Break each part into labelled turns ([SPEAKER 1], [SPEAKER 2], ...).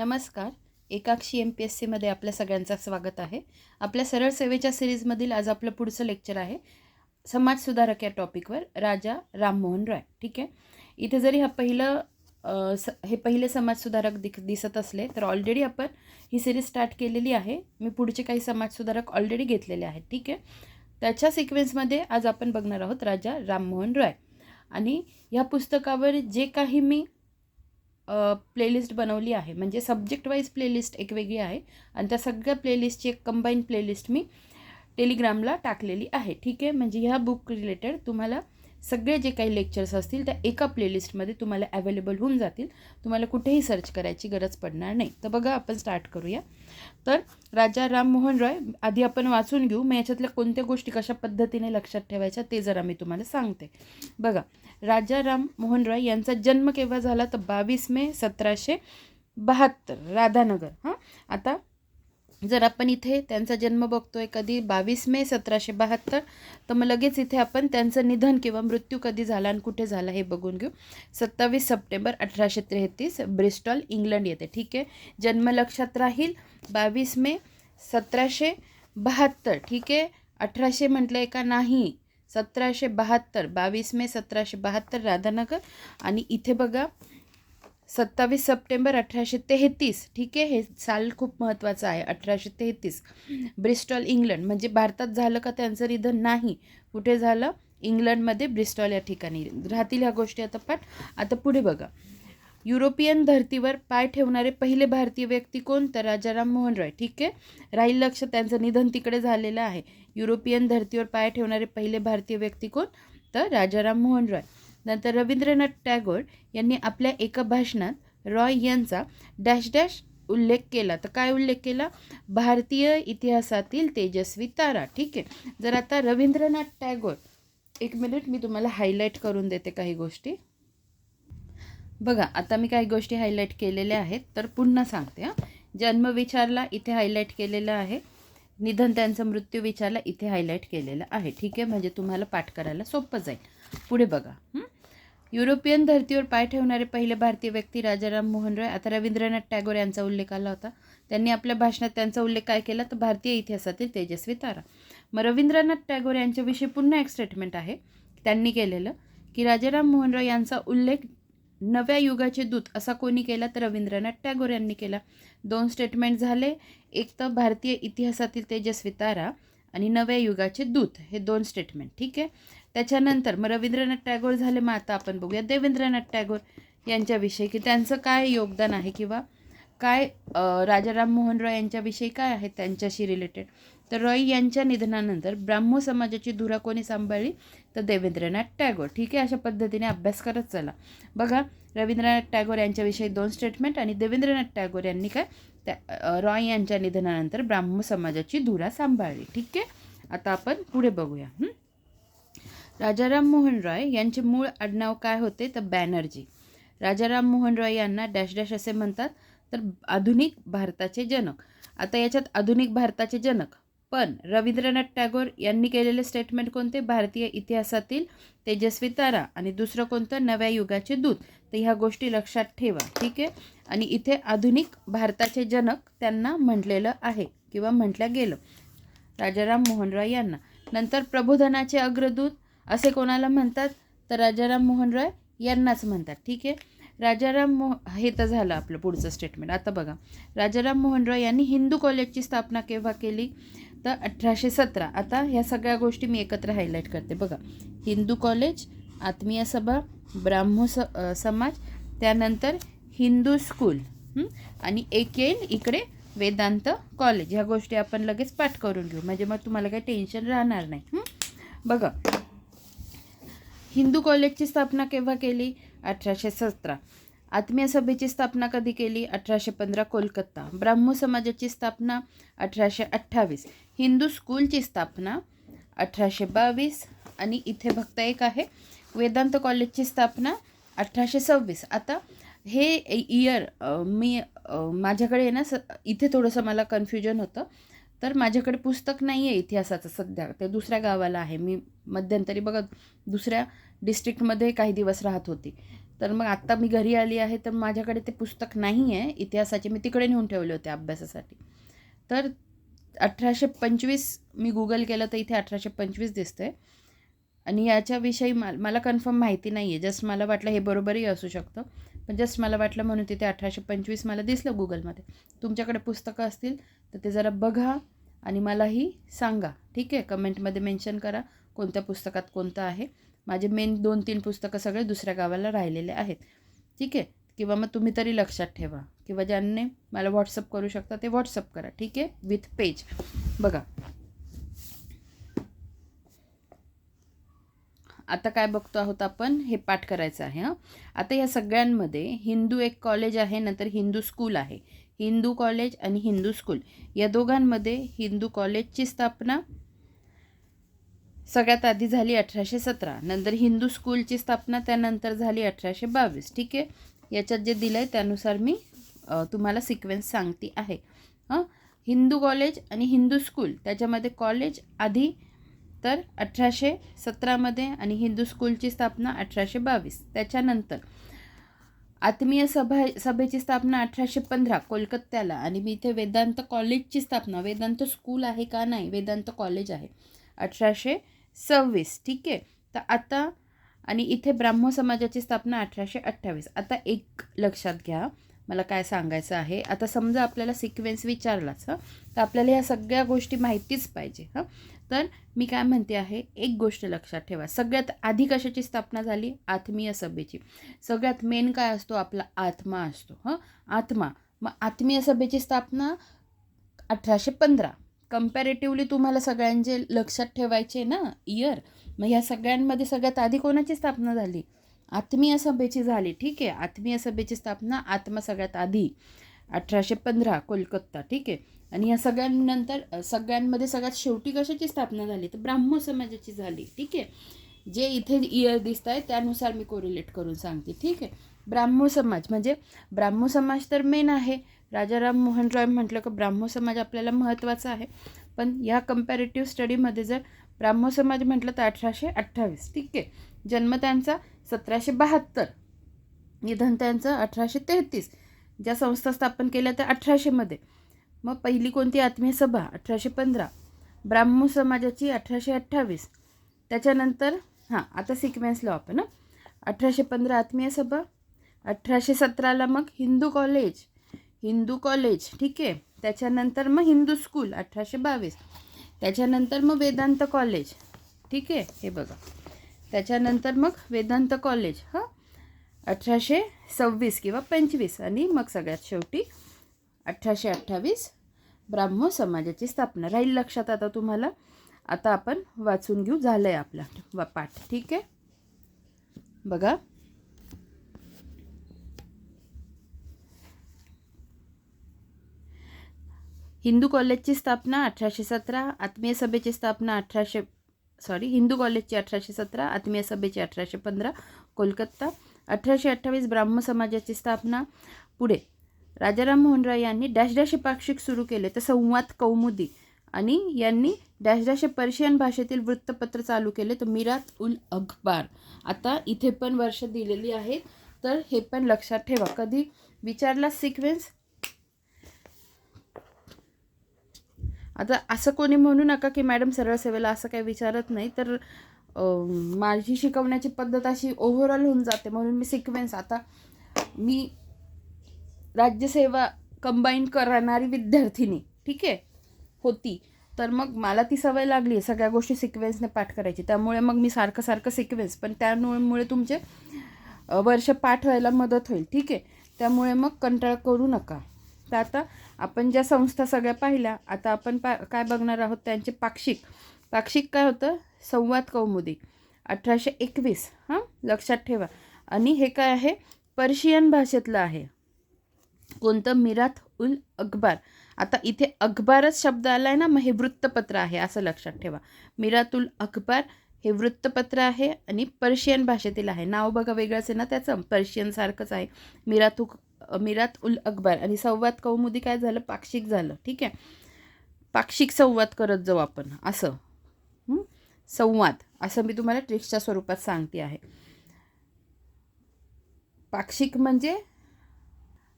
[SPEAKER 1] नमस्कार. एकाक्षी M P S सीमध्ये आपल्या सगळ्यांचं स्वागत आहे. आपल्या सरळ सेवेच्या सिरीजमधील आज आपलं पुढचं लेक्चर आहे. समाजसुधारक या टॉपिकवर राजा राममोहन रॉय. ठीक आहे? इथे जरी हा पहिलं स हे पहिले समाजसुधारक दिख दिसत असले तर ऑलरेडी आपण ही सिरीज स्टार्ट केलेली आहे. मी पुढचे काही समाजसुधारक ऑलरेडी घेतलेले आहेत. ठीक आहे? त्याच्या सिक्वेन्समध्ये आज आपण बघणार आहोत राजा राममोहन रॉय. आणि ह्या पुस्तकावर जे काही मी प्लेलिस्ट बनवली आहे. म्हणजे सब्जेक्ट वाईज प्लेलिस्ट एक वेगळी आहे. आणि त्या सगळ्या प्लेलिस्टची एक कंबाईन प्लेलिस्ट मी टेलिग्रामला टाकलेली आहे. ठीक आहे? म्हणजे ह्या बुक रिलेटेड तुम्हाला सगळे जे काही लेक्चर्स असतील त्या एका प्लेलिस्टमध्ये तुम्हाला अवेलेबल होऊन जातील. तुम्हाला कुठेही सर्च करायची गरज पडणार नाही. तर बघा आपण स्टार्ट करूया. तर राजा राममोहन रॉय आधी आपण वाचून घेऊ. मग याच्यातल्या कोणत्या गोष्टी कशा पद्धतीने लक्षात ठेवायच्या ते जरा मी तुम्हाला सांगते. बघा राजा राम मोहन रॉय यांचा जन्म केव्हा झाला? तर बावीस मे सतराशे बहात्तर राधानगर. हां? आता जर आपण इथे त्यांचा जन्म बघतोय कधी बावीस मे सतराशे बहात्तर तर मग लगेच इथे आपण त्यांचं निधन किंवा मृत्यू कधी झाला आणि कुठे झाला हे बघून घेऊ. सत्तावीस सप्टेंबर अठराशे त्रेहत्तीस ब्रिस्टॉल इंग्लंड येते. ठीक आहे? जन्म लक्षात राहील. बावीस मे सतराशे बहात्तर. ठीक आहे? अठराशे म्हटलं आहे का नाही? सतराशे बहात्तर. बावीस मे सतराशे बहात्तर राधानगर. आणि इथे बघा सत्तावीस सप्टेंबर अठराशे तेहतीस. ठीक आहे? हे साल खूप महत्त्वाचं आहे. अठराशे तेहतीस. Bristol England. म्हणजे भारतात झालं का त्यांचं निधन? नाही. कुठे झालं? इंग्लंडमध्ये ब्रिस्टॉल या ठिकाणी. राहतील ह्या गोष्टी आता पण. आता पुढे बघा. युरोपियन धर्तीवर पाय ठेवणारे पहिले भारतीय व्यक्ती कोण तर राजाराम मोहन रॉय. ठीक आहे? राहील लक्ष त्यांचं निधन तिकडे झालेलं आहे. युरोपियन धर्तीवर पाय ठेवणारे पहिले भारतीय व्यक्ती कोण? तर राजाराम मोहन रॉय. नंतर रवींद्रनाथ टागोर यांनी आपल्या एका भाषणात रॉय यांचा डॅश डॅश उल्लेख केला. तर काय उल्लेख केला? भारतीय इतिहासातील तेजस्वी तारा. ठीक आहे? जर आता रवींद्रनाथ टागोर एक मिनिट मी तुम्हाला हायलाईट करून देते काही गोष्टी. बघा आता मी काही गोष्टी हायलाईट केलेल्या आहेत तर पुन्हा सांगते हां. जन्म विचारला इथे हायलाईट केलेलं आहे. निधन त्यांचा मृत्यू विचारला इथे हायलाईट केलेलं आहे. ठीक आहे? म्हणजे तुम्हाला पाठ करायला सोपं जाईल. पुढे बघा. युरोपियन धर्तीवर पाय ठेवणारे पहिले भारतीय व्यक्ती राजाराम मोहन रॉय आता रवींद्रनाथ टॅगोर यांचा उल्लेख आला होता. त्यांनी आपल्या भाषणात त्यांचा उल्लेख काय केला? तर भारतीय इतिहासातील तेजस्वी तारा. मग रवींद्रनाथ टॅगोर यांच्याविषयी पुन्हा एक स्टेटमेंट आहे. त्यांनी केलेलं की राजाराम मोहन रॉय यांचा उल्लेख नव्या युगाचे दूत असा कोणी केला? तर रवींद्रनाथ टॅगोर यांनी केला. दोन स्टेटमेंट झाले. एक तर भारतीय इतिहासातील तेजस्वी तारा आणि नव्या युगाचे दूत. हे दोन स्टेटमेंट ठीक आहे? त्याच्यानंतर मग रवींद्रनाथ टागोर झाले. मग आता आपण बघूया देवेंद्रनाथ टागोर यांच्याविषयी की त्यांचं काय योगदान आहे किंवा काय राजा राजाराम मोहन रॉय यांच्याविषयी काय आहे त्यांच्याशी रिलेटेड तर रॉय यांच्या निधनानंतर ब्राह्मो समाजाची धुरा कोणी सांभाळली तर देवेंद्रनाथ टागोर. ठीक आहे अशा पद्धतीने अभ्यास करत चला. बघा रवींद्रनाथ टागोर यांच्याविषयी दोन स्टेटमेंट आणि देवेंद्रनाथ टागोर यांनी काय त्या रॉय यांच्या निधनानंतर ब्राह्मो समाजाची धुरा सांभाळली. ठीक आहे आता आपण पुढे बघूया. हं? राजाराम मोहन रॉय यांचे मूळ आडनाव काय होते? तर बॅनर्जी. राजाराम मोहन रॉय यांना डॅश डॅश असे म्हणतात. तर आधुनिक भारताचे जनक. आता याच्यात आधुनिक भारताचे जनक. पण रवींद्रनाथ टागोर यांनी केलेले स्टेटमेंट कोणते? भारतीय इतिहासातील तेजस्वी तारा आणि दुसरं कोणतं? नव्या युगाचे दूत. तर ह्या गोष्टी लक्षात ठेवा. ठीक आहे? आणि इथे आधुनिक भारताचे जनक त्यांना म्हटलेलं आहे किंवा म्हटलं गेलं. राजाराम मोहन रॉय यांना. नंतर प्रबोधनाचे अग्रदूत असे कोणाला म्हणतात? तर राजाराम मोहन रॉय यांनाच म्हणतात. ठीक आहे? राजाराम मोह हे तर झालं आपलं पुढचं स्टेटमेंट आता बघा. राजाराम मोहन रॉय यांनी हिंदू कॉलेजची स्थापना केव्हा केली? तर अठराशे सतरा. आता ह्या सगळ्या गोष्टी मी एकत्र हायलाईट करते. बघा. हिंदू कॉलेज आत्मीय सभा ब्राह्मो स समाज त्यानंतर हिंदू स्कूल आणि एक येईल इकडे वेदांत कॉलेज ह्या गोष्टी आपण लगेच पाठ करून घेऊ. म्हणजे मग तुम्हाला काही टेन्शन राहणार नाही. बघा. हिंदू कॉलेजची स्थापना केव्हा केली? अठराशे सतरा. आत्मीय सभेची स्थापना कधी केली? अठराशे पंधरा कोलकाता. ब्राह्मो समाजाची स्थापना? अठराशे अठ्ठावीस. हिंदू स्कूलची स्थापना? अठराशे बावीस. आणि इथे फक्त एक आहे. वेदांत कॉलेजची स्थापना? अठराशे सव्वीस. आता हे इयर मी माझ्याकडे आहे ना स इथे थोडंसं मला कन्फ्युजन होतं. तर माझ्याकडे पुस्तक नाही आहे इतिहासाचं सध्या. ते दुसऱ्या गावाला आहे. मी मध्यंतरी बघत दुसऱ्या डिस्ट्रिक्टमध्ये काही दिवस राहत होती. तर मग आत्ता मी घरी आली आहे तर माझ्याकडे ते पुस्तक नाही आहे. इतिहासाचे मी तिकडे नेऊन ठेवले होते अभ्यासासाठी. तर अठराशे पंचवीस मी गुगल केलं तर इथे अठराशे पंचवीस दिसते आणि याच्याविषयी मला कन्फर्म माहिती नाही आहे जस्ट मला वाटलं हे बरोबरही असू शकतं. पण जस्ट मला वाटलं म्हणून तिथे अठराशे पंचवीस मला दिसलं गुगलमध्ये. तुमच्याकडे पुस्तकं असतील तर ते जरा बघा आणि मलाही सांगा. ठीक आहे? कमेंटमध्ये मेन्शन करा कोणत्या पुस्तकात कोणतं आहे. माझे मेन दोन तीन पुस्तकं सगळे दुसऱ्या गावाला राहिलेले आहेत. ठीक आहे? किंवा मग तुम्ही तरी लक्षात ठेवा. किंवा ज्यांनी मला व्हॉट्सअप करू शकता ते व्हॉट्सअप करा. ठीक आहे? विथ पेज बघा. आता काय बघतो आहोत आपण हे पाठ करायचं आहे हां. आता या सगळ्यांमध्ये हिंदू एक कॉलेज आहे नंतर हिंदू स्कूल आहे. हिंदू कॉलेज आणि हिंदू स्कूल या दोघांमध्ये हिंदू कॉलेजची स्थापना सगळ्यात आधी झाली अठराशे सतरा. नंतर हिंदू स्कूलची स्थापना त्यानंतर झाली अठराशे बावीस. ठीक आहे? याच्यात जे दिलं आहे त्यानुसार मी तुम्हाला सिक्वेन्स सांगते आहे. हां? हिंदू कॉलेज आणि हिंदू स्कूल त्याच्यामध्ये कॉलेज आधी तर अठराशे सतरामध्ये आणि हिंदू स्कूलची स्थापना अठराशे बावीस. त्याच्यानंतर आत्मीय सभा सभेची स्थापना अठराशे पंधरा कोलकात्याला आणि मी इथे वेदांत कॉलेजची स्थापना वेदांत स्कूल आहे का नाही वेदांत कॉलेज आहे अठराशे सव्वीस. ठीक आहे? तर आता आणि इथे ब्राह्मो समाजाची स्थापना अठराशे अठ्ठावीस. आता एक लक्षात घ्या मला काय सांगायचं आहे. आता समजा आपल्याला सिक्वेन्स विचारलाच हं. तर आपल्याला ह्या सगळ्या गोष्टी माहितीच पाहिजे हां. तर मी काय म्हणते आहे एक गोष्ट लक्षात ठेवा. सगळ्यात आधी कशाची स्थापना झाली? आत्मीय सभेची. सगळ्यात मेन काय असतो? आपला आत्मा असतो. हं? आत्मा. मग आत्मीय सभेची स्थापना अठराशे पंधरा. कम्पॅरेटिव्हली तुम्हाला सगळ्यांचे लक्षात ठेवायचे ना? इयर मग ह्या सगळ्यांमध्ये सगळ्यात आधी कोणाची स्थापना झाली? आत्मीय सभेची झाली. ठीक आहे. आत्मीय सभेची स्थापना आत्मा सगळ्यात आधी. अठराशे पंधरा कोलकाता. ठीक आहे. आणि या सगळ्यांनंतर सगळ्यांमध्ये सगळ्यात शेवटी कशाची स्थापना झाली? तर ब्राह्म समाजाची झाली. ठीक आहे? जे इथे इयर दिसत आहे त्यानुसार मी कोरिलेट करून सांगते. ठीक आहे? ब्राह्म समाज म्हणजे ब्राह्म समाज तर मेन आहे. राजाराम मोहन रॉय म्हटलं का ब्राह्म समाज आपल्याला महत्त्वाचा आहे. पण या कम्पॅरेटिव्ह स्टडीमध्ये जर ब्राह्म समाज म्हटलं तर अठराशे अठ्ठावीस. ठीक आहे? जन्म त्यांचा सतराशे बहात्तर. निधन त्यांचं अठराशे तेहतीस. ज्या संस्था स्थापन केल्या त्या अठराशेमध्ये मग पहिली कोणती आत्मीय सभा? अठराशे पंधरा. ब्राह्मो समाजाची अठराशे अठ्ठावीस. त्याच्यानंतर हां आता सिक्वेन्स लाव आपण अठराशे पंधरा आत्मीय सभा. अठराशे सतराला मग हिंदू कॉलेज. हिंदू कॉलेज ठीक आहे. त्याच्यानंतर मग हिंदू स्कूल अठराशे बावीस. त्याच्यानंतर मग वेदांत कॉलेज ठीक आहे. हे बघा. त्याच्यानंतर मग वेदांत कॉलेज हां. अठराशे सव्वीस किंवा पंचवीस आणि मग सगळ्यात शेवटी अठराशे अठ्ठावीस ब्राह्म समाजाची स्थापना. राहील लक्षात आता तुम्हाला? आता आपण वाचून घेऊ. झालं आहे आपला वा- पाठ. ठीक आहे? बघा. हिंदू कॉलेजची स्थापना अठराशे सतरा आत्मीय सभेची स्थापना अठराशे सॉरी हिंदू कॉलेजची अठराशे सतरा आत्मीय सभेची अठराशे पंधरा कोलकाता. अठराशे अठ्ठावीस ब्राह्म समाजाची स्थापना. पुढे. राजाराम मोहन राय यांनी डॅश डॅश हे पाक्षिक सुरू केले. तर संवाद कौमुदी आणि यांनी डॅश डॅश हे पर्शियन भाषेतील वृत्तपत्र चालू केले. तर मिरात उल अखबार आता इथे पण वर्ष दिलेली आहेत. तर हे पण लक्षात ठेवा. कधी विचारला सिक्वेन्स? आता असं कोणी म्हणू नका की मॅडम सरळ सेवेला असं काही विचारत नाही. तर माझी शिकवण्याची पद्धत अशी ओव्हरऑल होऊन जाते. म्हणून मी सिक्वेन्स. आता मी राज्यसेवा कंबाईन करणारी विद्यार्थिनी ठीक आहे होती. तर मग मला ती सवय लागली आहे सगळ्या गोष्टी सिक्वेन्सने पाठ करायची. त्यामुळे मग मी सारखं सारखं सिक्वेन्स पण त्यामुळे तुमचे वर्ष पाठ व्हायला मदत होईल ठीक आहे. त्यामुळे मग कंटाळा करू नका. तर आता आपण ज्या संस्था सगळ्या पाहिल्या आता आपण पा काय बघणार आहोत त्यांचे पाक्षिक. पाक्षिक काय होतं? संवाद कौमुदी. अठराशे एकवीस हां? लक्षात ठेवा. आणि हे काय आहे? पर्शियन भाषेतलं आहे. कोणतं? मिरात उल अखबार आता इथे अखबारच शब्द आला आहे ना मग हे वृत्तपत्र आहे असं लक्षात ठेवा. मिरात उल अखबार हे वृत्तपत्र आहे आणि पर्शियन भाषेतील आहे. नाव बघा वेगळंच आहे ना त्याचं? पर्शियनसारखंच आहे. मिरात उक मिरात उल अकबर. आणि संवाद कौमुदी काय झालं? पाक्षिक झालं. ठीक आहे? पाक्षिक संवाद करत जाऊ आपण. असं. संवाद. असं मी तुम्हाला ट्रिक्सच्या स्वरूपात सांगते आहे. पाक्षिक म्हणजे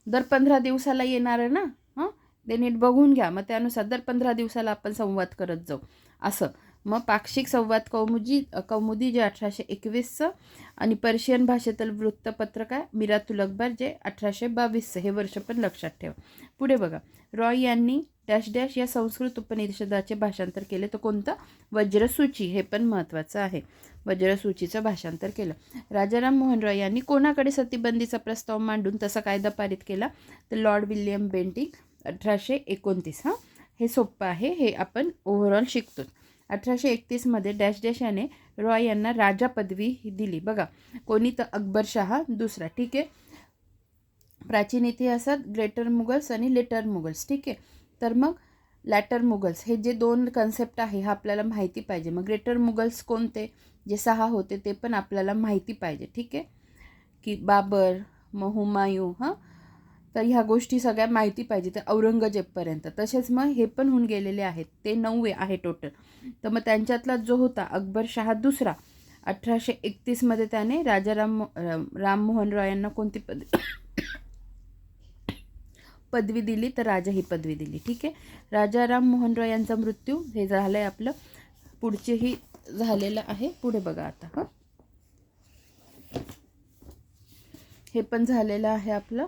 [SPEAKER 1] दर पंधरा दिवसाला येणार आहे ना? हां? ते नीट बघून घ्या. मग त्यानुसार दर पंधरा दिवसाला आपण संवाद करत जाऊ. असं. मग पाक्षिक संवाद कौमुदी कौमुदी जे अठराशे एकवीसचं आणि पर्शियन भाषेतील वृत्तपत्र काय? मिरातुल अकबर जे अठराशे बावीसचं. हे वर्ष पण लक्षात ठेवा. पुढे बघा. रॉय यांनी डॅश डॅश या संस्कृत उपनिषदाचे भाषांतर केले. तर कोणतं? वज्रसूची. हे पण महत्त्वाचं आहे. वज्रसूचीचं भाषांतर केलं. राजाराम मोहन रॉय यांनी कोणाकडे सतीबंदीचा प्रस्ताव मांडून तसा कायदा पारित केला? तर लॉर्ड विल्यम बेंटिंग अठराशे एकोणतीस हां? हे सोपं आहे. हे आपण ओव्हरऑल शिकतो अठराशे एकतीसमध्ये डॅश डॅश याने रॉय यांना राजा पदवी ही दिली. बघा कोणी तर अकबर शहा दुसरा ठीक आहे. प्राचीन इतिहासात ग्रेटर मुगल्स आणि लेटर मुगल्स ठीक आहे? तर मग लॅटर मुगल्स हे जे दोन कन्सेप्ट आहे हा आपल्याला माहिती पाहिजे. मग ग्रेटर मुगल्स कोणते? जे सहा होते ते पण आपल्याला माहिती पाहिजे. ठीक आहे? की बाबर मग हुमायूं हां? तर ह्या गोष्टी सगळ्या माहिती पाहिजे तर औरंगजेबपर्यंत. तसेच मग हे पण होऊन गेलेले आहेत. ते नऊ आहे टोटल तर मग त्यांच्यातला जो होता अकबर शहा दुसरा अठराशे एकतीसमध्ये त्याने राजाराम राममोहन रॉय यांना कोणती पद पदवी दिली तर राजा ही पदवी दिली. ठीक आहे? राजा राम मोहन रॉय यांचा मृत्यू हे झालं आहे आपलं पुढचेही झालेलं आहे. पुढे बघा आता हां. हे पण झालेलं आहे आपलं.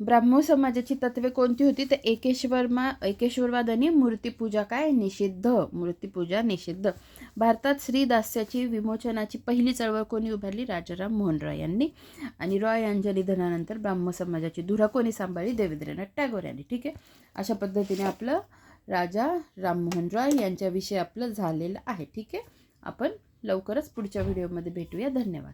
[SPEAKER 1] ब्राह्मो समाजाची तत्वे कोणती होती? तर एकेश्वरमा एकेश्वरवादाने मूर्तीपूजा काय? निषिद्ध. मूर्तीपूजा निषिद्ध. भारतात श्रीदास्याची विमोचनाची पहिली चळवळ कोणी उभारली? राजाराम मोहन रॉय यांनी. आणि रॉय यांच्या निधनानंतर ब्राह्मो समाजाची धुरा कोणी सांभाळली? देवेंद्रनाथ टागोर यांनी. ठीक आहे? अशा पद्धतीने आपलं राजा राममोहन रॉय यांच्याविषयी आपलं झालेलं आहे. ठीक आहे? आपण लवकरच पुढच्या व्हिडिओमध्ये भेटूया. धन्यवाद.